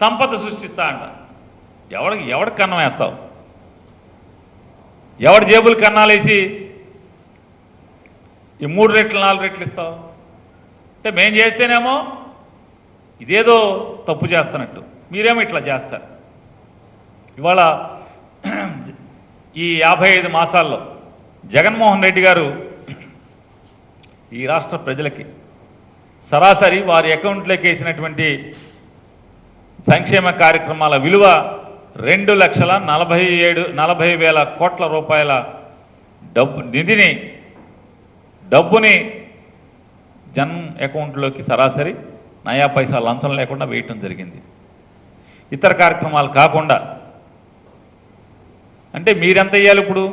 సంపద సృష్టిస్తా అంట. ఎవడికి ఎవడికి కన్నం వేస్తావు? ఎవడి జేబులు కన్నాలేసి ఈ మూడు రెట్లు నాలుగు రెట్లు ఇస్తావు? అంటే మేం చేస్తేనేమో ఇదేదో తప్పు చేస్తున్నట్టు. మీరేమో ఇట్లా చేస్తారు. ఇవాళ ఈ యాభై ఐదు మాసాల్లో జగన్మోహన్ రెడ్డి గారు ఈ రాష్ట్ర ప్రజలకి సరాసరి వారి అకౌంట్లోకి వేసినటువంటి సంక్షేమ కార్యక్రమాల విలువ రెండు లక్షల నలభై ఏడు నలభై వేల కోట్ల రూపాయల డబ్బు నిధిని డబ్బుని జన్ అకౌంట్లోకి సరాసరి నయా పైసా లంచం లేకుండా వేయటం జరిగింది. ఇతర కార్యక్రమాలు కాకుండా అంటే మీరెంత ఇవ్వాలి ఇప్పుడు?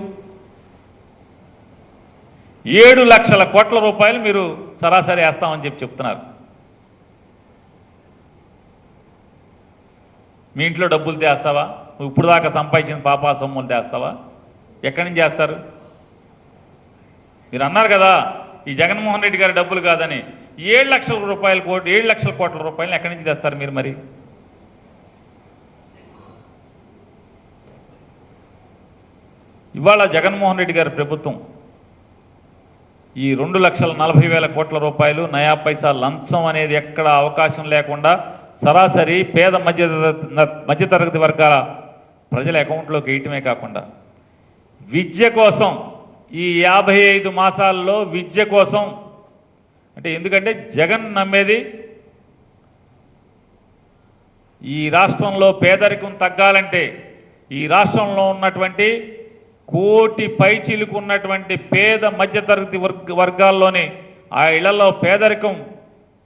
ఏడు లక్షల కోట్ల రూపాయలు మీరు సరాసరి వేస్తామని చెప్పి చెప్తున్నారు. మీ ఇంట్లో డబ్బులు తేస్తావా? నువ్వు ఇప్పుడు దాకా సంపాదించిన పాపా సొమ్ములు తేస్తావా? ఎక్కడి నుంచి చేస్తారు? మీరు అన్నారు కదా ఈ జగన్మోహన్ రెడ్డి గారి డబ్బులు కాదని ఏడు లక్షల రూపాయల కోటి ఏడు లక్షల కోట్ల రూపాయలు ఎక్కడి నుంచి తెస్తారు మీరు మరి? ఇవాళ జగన్మోహన్ రెడ్డి గారి ప్రభుత్వం ఈ రెండు లక్షల నలభై వేల కోట్ల రూపాయలు నయా పైసా లంచం అనేది ఎక్కడ అవకాశం లేకుండా సరాసరి పేద మధ్య మధ్యతరగతి వర్గాల ప్రజల అకౌంట్లోకి వేయటమే కాకుండా విద్య కోసం ఈ యాభై ఐదు మాసాల్లో విద్య కోసం అంటే ఎందుకంటే జగన్ నమ్మేది ఈ రాష్ట్రంలో పేదరికం తగ్గాలంటే ఈ రాష్ట్రంలో ఉన్నటువంటి కోటి పైచిలుకు ఉన్నటువంటి పేద మధ్యతరగతి వర్గ వర్గాల్లోని ఆ ఇళ్ళలో పేదరికం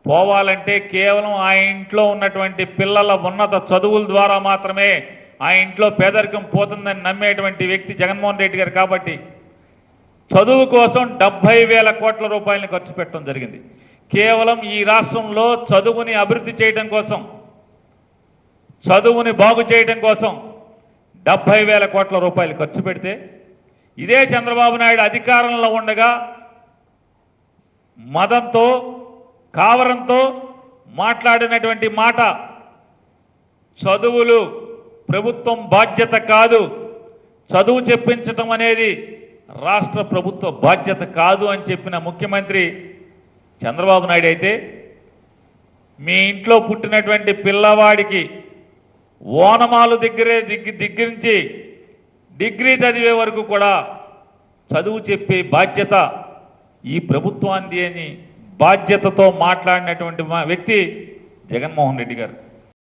పోవాలంటే కేవలం ఆ ఇంట్లో ఉన్నటువంటి పిల్లల ఉన్నత చదువుల ద్వారా మాత్రమే ఆ ఇంట్లో పేదరికం పోతుందని నమ్మేటువంటి వ్యక్తి జగన్మోహన్ రెడ్డి గారు కాబట్టి చదువు కోసం డెబ్బై వేల కోట్ల రూపాయలను ఖర్చు పెట్టడం జరిగింది. కేవలం ఈ రాష్ట్రంలో చదువుని అభివృద్ధి చేయడం కోసం చదువుని బాగు చేయడం కోసం డెబ్బై వేల కోట్ల రూపాయలు ఖర్చు పెడితే ఇదే చంద్రబాబు నాయుడు అధికారంలో ఉండగా మదంతో కావరంతో మాట్లాడినటువంటి మాట చదువులు ప్రభుత్వం బాధ్యత కాదు. చదువు చెప్పించటం అనేది రాష్ట్ర ప్రభుత్వ బాధ్యత కాదు అని చెప్పిన ముఖ్యమంత్రి చంద్రబాబు నాయుడు అయితే మీ ఇంట్లో పుట్టినటువంటి పిల్లవాడికి ఓనమాలు దగ్గరే దిగ్గి దిగ్గించి డిగ్రీ చదివే వరకు కూడా చదువు చెప్పే బాధ్యత ఈ ప్రభుత్వాన్ని అని బాధ్యతతో మాట్లాడినటువంటి మా వ్యక్తి జగన్మోహన్ రెడ్డి గారు.